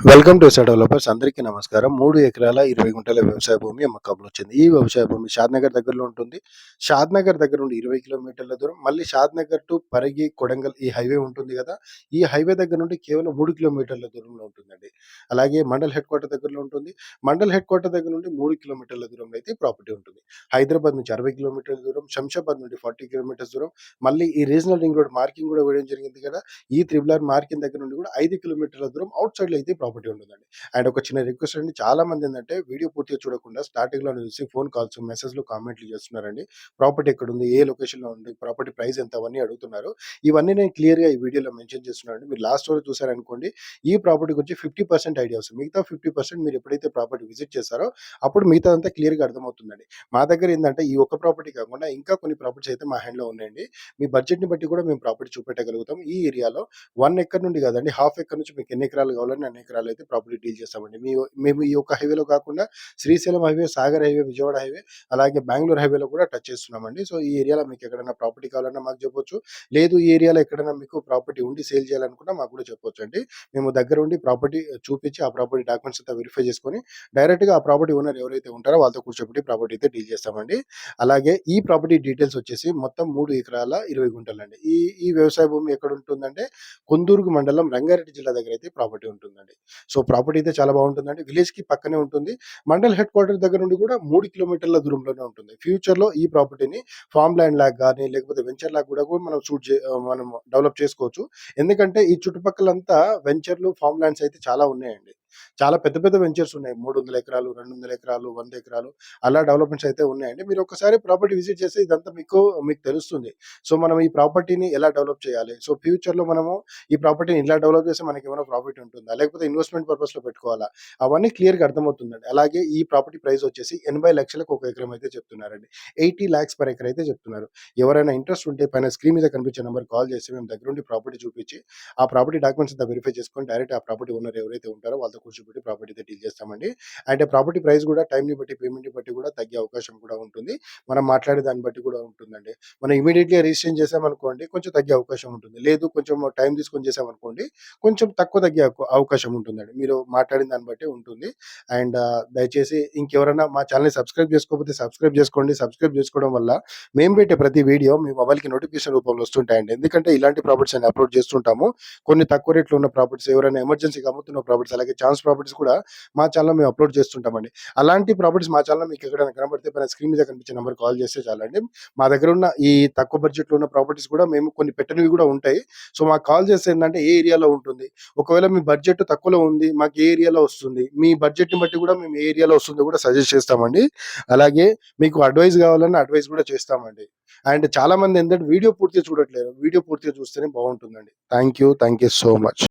Welcome to developers. అందరికీ నమస్కారం. మూడు ఎకరాల ఇరవై గుంటల వ్యవసాయ భూమి అమ్మకంలో వచ్చింది. ఈ వ్యవసాయ భూమి షాద్నగర్ దగ్గరలో ఉంటుంది. షాద్నగర్ దగ్గర నుండి ఇరవై కిలోమీటర్ల దూరం. మళ్ళీ షాద్నగర్ టు పరిగి కొడంగల్ ఈ హైవే ఉంటుంది కదా. ఈ హైవే దగ్గర నుండి కేవలం మూడు కిలోమీటర్ల దూరంలో ఉంటుందండి. అలాగే మండల్ హెడ్ క్వార్టర్ దగ్గరలో ఉంటుంది. మండల్ హెడ్ క్వార్టర్ దగ్గర నుండి మూడు కిలోమీటర్ల దూరంలో అయితే ప్రాపర్టీ ఉంటుంది. హైదరాబాద్ నుంచి అరవై కిలోమీటర్ల దూరం శంషాబాద్ నుండి ఫార్టీ కిలోమీటర్స్ దూరం. మళ్ళీ ఈ రీజనల్ రింగ్ రోడ్ మార్కింగ్ కూడా వేయడం జరిగింది కదా. ఈ త్రిబుల్ ఆర్ మార్కింగ్ దగ్గర నుండి కూడా ఐదు కిలోమీటర్ల దూరం. అవుట్ సైడ్లో అయితే ప్రాపర్టీ ఉంటుందండి. అండ్ ఒక చిన్న రిక్వెస్ట్ అండి. చాలా మంది ఏంటంటే వీడియో పూర్తిగా చూడకుండా స్టార్టింగ్లో చూసి ఫోన్ కాల్స్ మెసేజ్లు కామెంట్లు చేస్తున్నారండి. ప్రాపర్టీ ఎక్కడ ఉంది ఏ లొకేషన్లో ఉంది? ప్రాపర్టీ ప్రైస్ ఎంత? అవన్నీ అడుగుతున్నారు. ఇవన్నీ నేను క్లియర్గా ఈ వీడియోలో మెన్షన్ చేస్తున్నాను మీరు లాస్ట్ వరకు చూసారనుకోండి ఈ ప్రాపర్టీ గురించి ఫిఫ్టీ పర్సెంట్ ఐడియా వస్తుంది. మిగతా ఫిఫ్టీ పర్సెంట్ మీరు ఎప్పుడైతే ప్రాపర్టీ విజిట్ చేస్తారో అప్పుడు మిగతా అంతా క్లియర్గా అర్థమవుతుందండి. మా దగ్గర ఏంటంటే ఈ ఒక్క ప్రాపర్టీ కాకుండా ఇంకా కొన్ని ప్రాపర్టీస్ అయితే మా హ్యాండ్లో ఉన్నాయండి. మీ బడ్జెట్ని బట్టి కూడా మేము ప్రాపర్టీ చూపెట్టగలుగుతాం. ఈ ఏరియాలో వన్ ఎకర్ నుండి కాదండి హాఫ్ ఎకర్ నుంచి మీకు ఎన్ని ఎకరాలు కావాలని అన్ని ఎకరాలు అయితే ప్రాపర్టీ డీల్ చేస్తామండి. మీ మేము ఈ యొక్క హైవేలో కాకుండా Srisailam highway Sagar highway Vijayawada highway అలాగే బెంగళూరు హైవేలో కూడా టచ్ చేస్తున్నామండి. సో ఈ ఏరియాలో మీకు ఎక్కడైనా ప్రాపర్టీ కావాలన్నా మాకు చెప్పొచ్చు. లేదు ఈ ఏరియాలో ఎక్కడైనా మీకు ప్రాపర్టీ ఉండి సేల్ చేయాలనుకున్నా మాకు కూడా చెప్పొచ్చు అండి. మేము దగ్గర ఉండి ప్రాపర్టీ చూపించి ఆ ప్రాపర్టీ డాక్యుమెంట్స్ అంతా వెరిఫై చేసుకొని డైరెక్ట్గా ఆ ప్రాపర్టీ ఓనర్ ఎవరైతే ఉంటారో వాళ్ళతో కూర్చోబెట్టి ప్రాపర్టీ అయితే డీల్ చేస్తామండి. అలాగే ఈ ప్రాపర్టీ డీటెయిల్స్ వచ్చేసి మొత్తం మూడు ఎకరాల ఇరవై గుంటలండి. ఈ ఈ వ్యవసాయ భూమి ఎక్కడ ఉంటుందంటే కొందూరుగు మండలం రంగారెడ్డి జిల్లా దగ్గర అయితే ప్రాపర్టీ ఉంటుందండి. సో ప్రాపర్టీ అయితే చాలా బాగుంటుందండి. విలేజ్కి పక్కనే ఉంటుంది. మండల్ హెడ్ క్వార్టర్ దగ్గర నుండి కూడా మూడు కిలోమీటర్ల దూరంలోనే ఉంటుంది. ఫ్యూచర్లో ఈ ప్రాపర్టీని ఫామ్ ల్యాండ్ లాగా కానీ లేకపోతే వెంచర్ లాగా కూడా మనం షూట్ మనం డెవలప్ చేసుకోవచ్చు. ఎందుకంటే ఈ చుట్టుపక్కలంతా వెంచర్లు ఫామ్ ల్యాండ్స్ అయితే చాలా ఉన్నాయండి. చాలా పెద్ద పెద్ద వెంచర్స్ ఉన్నాయి. మూడు వందల ఎకరాలు రెండు వందల ఎకరాలు వంద ఎకరాలు అలా డెవలప్మెంట్స్ అయితే ఉన్నాయండి. మీరు ఒకసారి ప్రాపర్టీ విజిట్ చేస్తే ఇదంతా మీకు మీకు తెలుస్తుంది. సో మనం ఈ ప్రాపర్టీని ఎలా డెవలప్ చేయాలి? సో ఫ్యూచర్లో మనము ఈ ప్రాపర్టీని ఇలా డెవలప్ చేస్తే మనకి ఏమైనా ప్రాఫిట్ ఉంటుందా? లేకపోతే ఇన్వెస్ట్మెంట్ పర్పస్లో పెట్టుకోవాలా? అవన్నీ క్లియర్గా అర్థమవుతుందండి. అలాగే ఈ ప్రాపర్టీ ప్రైస్ వచ్చేసి ఎనభై లక్షలకు ఒక ఎకరం అయితే చెప్తున్నారండి. ఎయిటీ ల్యాక్స్ పర్ ఎకర్ అయితే చెప్తున్నారు. ఎవరైనా ఇంట్రెస్ట్ ఉంటే పైన స్క్రీన్ మీద కనిపించే నెంబర్ కాల్ చేసి మేము దగ్గరుండి ప్రాపర్టీ చూపించి ఆ ప్రాపర్టీ డాక్యుమెంట్స్ అంతా వెరిఫై చేసుకొని డైరెక్ట్ ఆ ప్రాపర్టీ ఓనర్ ఎవరైతే ఉంటారో వాళ్ళతో కూర్చోబెట్టి ప్రాపర్టీ అయితే డీల్ చేస్తామండి. అండ్ ప్రాపర్టీ ప్రైస్ కూడా టైంని బట్టి పేమెంట్ని బట్టి కూడా తగ్గే అవకాశం కూడా ఉంటుంది. మనం మాట్లాడే దాన్ని బట్టి కూడా ఉంటుందండి. మనం ఇమీడియట్లీ రిజిస్ట్రేషన్ చేసామనుకోండి కొంచెం తగ్గే అవకాశం ఉంటుంది. లేదు కొంచెం టైం తీసుకొని చేసామనుకోండి కొంచెం తక్కువ తగ్గే అవకాశం ఉంటుందండి. మీరు మాట్లాడిన దాన్ని బట్టి ఉంటుంది. అండ్ దయచేసి ఇంకెవరైనా మా ఛానల్ని సబ్స్క్రైబ్ చేసుకోకపోతే సబ్స్క్రైబ్ చేసుకోండి. సబ్స్క్రైబ్ చేసుకోవడం వల్ల మేము పెట్టే ప్రతి వీడియో మీ మొబైల్కి నోటిఫికేషన్ రూపంలో వస్తుంటాయండి. ఎందుకంటే ఇలాంటి ప్రాపర్టీస్ అని అప్లోడ్ చేస్తుంటాము. కొన్ని తక్కువ రేట్లో ఉన్న ప్రాపర్టీస్ ఎవరైనా ఎమర్జెన్సీగా అమ్ముతున్న ప్రాపర్టీస్ అలాగే ఛాన్స్ ప్రాపర్టీస్ కూడా మా ఛానల్లో మేము అప్లోడ్ చేస్తుంటామండి. అలాంటి ప్రాపర్టీస్ మా ఛానల్లో మీకు ఎక్కడైనా కనబడితే పైన స్క్రీన్ మీద కనిపించే నెంబర్ కాల్ చేస్తే చాలండి. మా దగ్గర ఉన్న ఈ తక్కువ బడ్జెట్లో ఉన్న ప్రాపర్టీస్ కూడా మేము కొన్ని పెట్టనివి కూడా ఉంటాయి. సో మాకు కాల్ చేస్తే ఏంటంటే ఏ ఏరియాలో ఉంటుంది? ఒకవేళ మీ బడ్జెట్ తక్కువలో ఉంది మాకు ఏ ఏరియాలో వస్తుంది? మీ బడ్జెట్ని బట్టి కూడా మేము ఏ ఏరియాలో వస్తుందో కూడా సజెస్ట్ చేస్తామండి. అలాగే మీకు అడ్వైస్ కావాలన్నా అడ్వైస్ కూడా చేస్తామండి. అండ్ చాలా మంది ఏంటంటే వీడియో పూర్తిగా చూడట్లేదు వీడియో పూర్తిగా చూస్తేనే బాగుంటుందండి. Thank you thank you so much